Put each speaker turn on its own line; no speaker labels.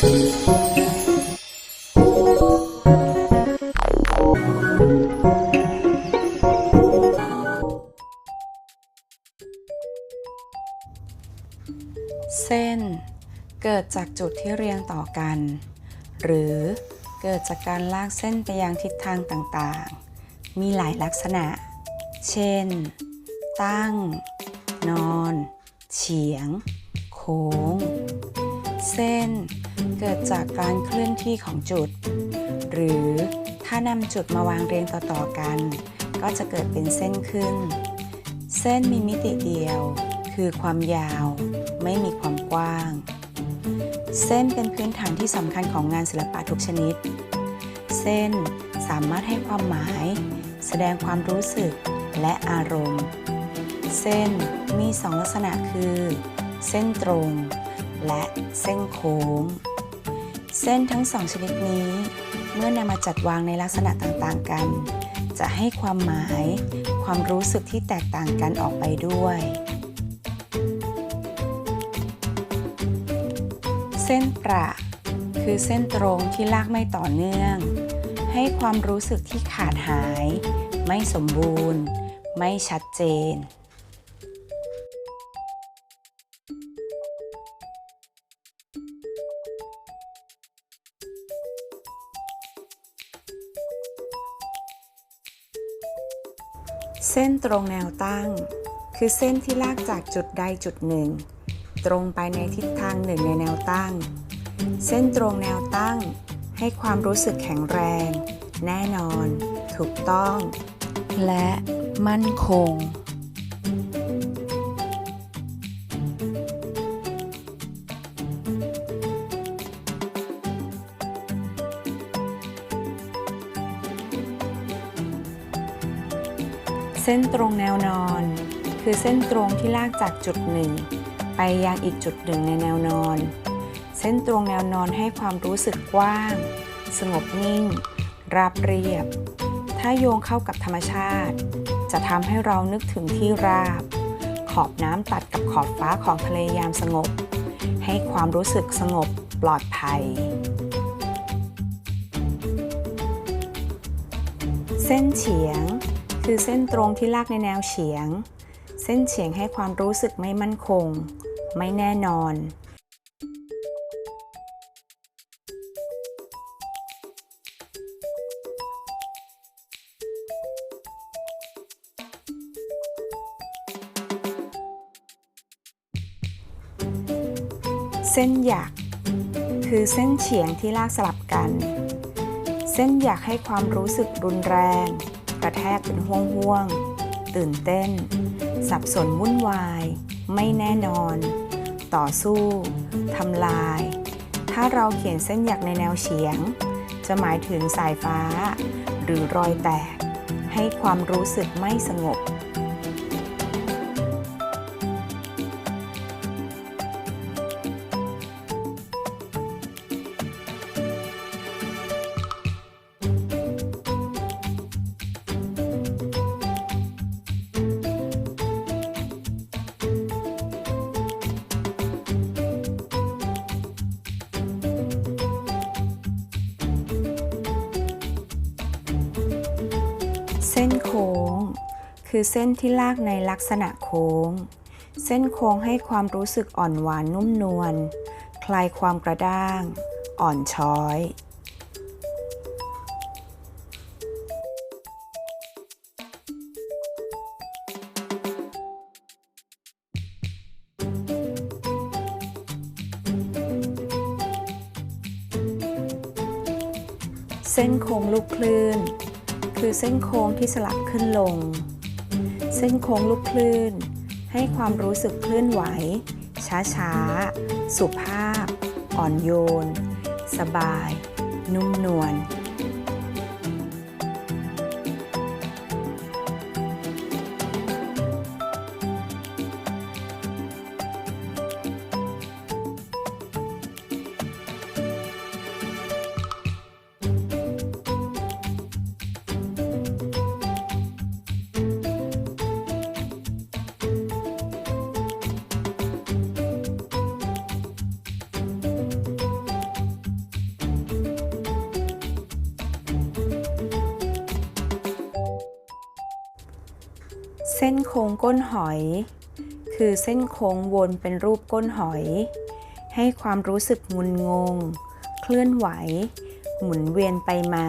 เส้น เกิดจากจุดที่เรียงต่อกัน หรือเกิดจากการลากเส้นไปยังทิศทางต่างๆ มีหลายลักษณะ เช่น ตั้ง นอน เฉียง โค้ง เส้น เกิดจากการเคลื่อนที่ของจุด หรือถ้านำจุดมาวางเรียงต่อๆกัน ก็จะเกิดเป็นเส้นขึ้น เส้นมีมิติเดียว คือความยาว ไม่มีความกว้าง เส้นเป็นพื้นฐานที่สำคัญของงานศิลปะทุกชนิด เส้นสามารถให้ความหมาย แสดงความรู้สึกและอารมณ์ เส้นมีสองลักษณะคือ เส้นตรง และเส้นโค้ง เส้นทั้งสองชนิดนี้ เมื่อนำมาจัดวางในลักษณะต่างๆกัน จะให้ความหมาย ความรู้สึกที่แตกต่างกันออกไปด้วย เส้นประคือเส้นตรงที่ลากไม่ต่อเนื่อง ให้ความรู้สึกที่ขาดหาย ไม่สมบูรณ์ ไม่ชัดเจน เส้นตรงแนวตั้ง คือเส้นที่ลากจากจุดใดจุดหนึ่ง ตรงไปในทิศทางหนึ่งในแนวตั้ง เส้นตรงแนวตั้ง ให้ความรู้สึกแข็งแรง แน่นอน ถูกต้อง และมั่นคง ส้นตรงแนวนอน คือเส้นตรงที่ลากจากจุดหนึ่งไปยังอีกจุดหนึ่งในแนวนอน เส้นตรงแนวนอนให้ความรู้สึกกว้าง สงบนิ่ง ราบเรียบ ถ้าโยงเข้ากับธรรมชาติ จะทำให้เรานึกถึงที่ราบ ขอบน้ำตัดกับขอบฟ้าของทะเลยามสงบ ให้ความรู้สึกสงบปลอดภัย เส้นเฉียง คือเส้นตรงที่ลากในแนวเฉียง เส้นเฉียงให้ความรู้สึกไม่มั่นคง ไม่แน่นอน เส้นหยักคือเส้นเฉียงที่ลากสลับกัน เส้นหยักให้ความรู้สึกรุนแรง กระแทกเป็นห่วงห่วงๆ ตื่นเต้น สับสนวุ่นวาย ไม่แน่นอน ต่อสู้ทำลาย ถ้าเราเขียนเส้นหยักในแนวเฉียง จะหมายถึงสายฟ้า หรือรอยแตก ให้ความรู้สึกไม่สงบ เส้นโค้ง คือเส้นที่ลากในลักษณะโค้ง เส้นโค้งให้ความรู้สึกอ่อนหวานนุ่มนวลคลายความกระด้าง อ่อนช้อย เส้นโค้งลูกคลื่น คือเส้นโค้งที่สลับขึ้นลง เส้นโค้งลูกคลื่น ให้ความรู้สึกเคลื่อนไหว ช้าๆ สุภาพ อ่อนโยน สบาย นุ่มนวล เส้นโค้งก้นหอย คือเส้นโค้งวนเป็นรูปก้นหอย ให้ความรู้สึกงุนงง เคลื่อนไหว หมุนเวียนไปมา